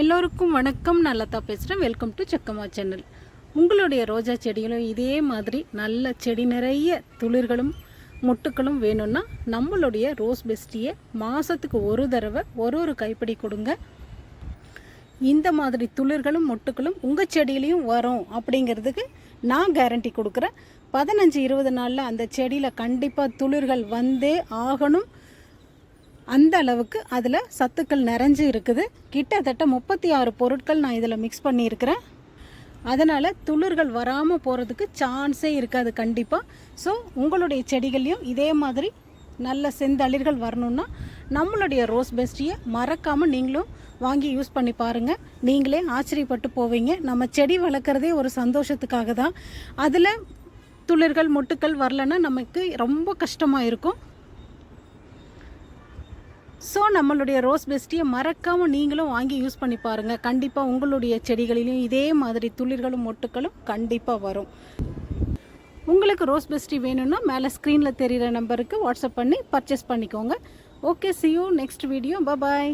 எல்லோருக்கும் வணக்கம். நல்லதா பேசுகிறேன் வெல்கம் டு செக்கம்மா சேனல் உங்களுடைய ரோஜா செடிகளும் இதே மாதிரி நல்ல செடி நிறைய துளிர்களும் மொட்டுக்களும் வேணும்னா நம்மளுடைய ரோஸ் பெஸ்டியை மாதத்துக்கு ஒரு தடவை ஒரு ஒரு கைப்பிடி கொடுங்க. இந்த மாதிரி துளிர்களும் மொட்டுக்களும் உங்கள் செடியிலையும் வரும் அப்படிங்கிறதுக்கு நான் கேரண்டி கொடுக்குறேன். பதினஞ்சு இருபது நாளில் அந்த செடியில் கண்டிப்பாக துளிர்கள் வந்தே ஆகணும். அந்த அளவுக்கு அதில் சத்துக்கள் நிறைஞ்சு இருக்குது. கிட்டத்தட்ட முப்பத்தி ஆறு பொருட்கள் நான் இதில் மிக்ஸ் பண்ணியிருக்கிறேன். அதனால் துளிர்கள் வராமல் போகிறதுக்கு சான்ஸே இருக்காது கண்டிப்பாக ஸோ உங்களுடைய செடிகள்லையும் இதே மாதிரி நல்ல செந்தளிர்கள் வரணும்னா நம்மளுடைய ரோஸ் பெஸ்டியை மறக்காமல் நீங்களும் வாங்கி யூஸ் பண்ணி பாருங்கள் நீங்களே ஆச்சரியப்பட்டு போவீங்க. நம்ம செடி வளர்க்குறதே ஒரு சந்தோஷத்துக்காக தான். அதில் துளிர்கள் மொட்டுக்கள் வரலன்னா நமக்கு ரொம்ப கஷ்டமாக இருக்கும். ஸோ நம்மளுடைய ரோஸ் பெஸ்டியை மறக்காமல் நீங்களும் வாங்கி யூஸ் பண்ணி பாருங்கள் கண்டிப்பாக உங்களுடைய செடிகளிலும் இதே மாதிரி துளிர்களும் மொட்டுக்களும் கண்டிப்பாக வரும். உங்களுக்கு ரோஸ் பெஸ்டி வேணும்னா மேலே ஸ்க்ரீனில் தெரிகிற நம்பருக்கு வாட்ஸ்அப் பண்ணி பர்ச்சேஸ் பண்ணிக்கோங்க. Okay see you next video bye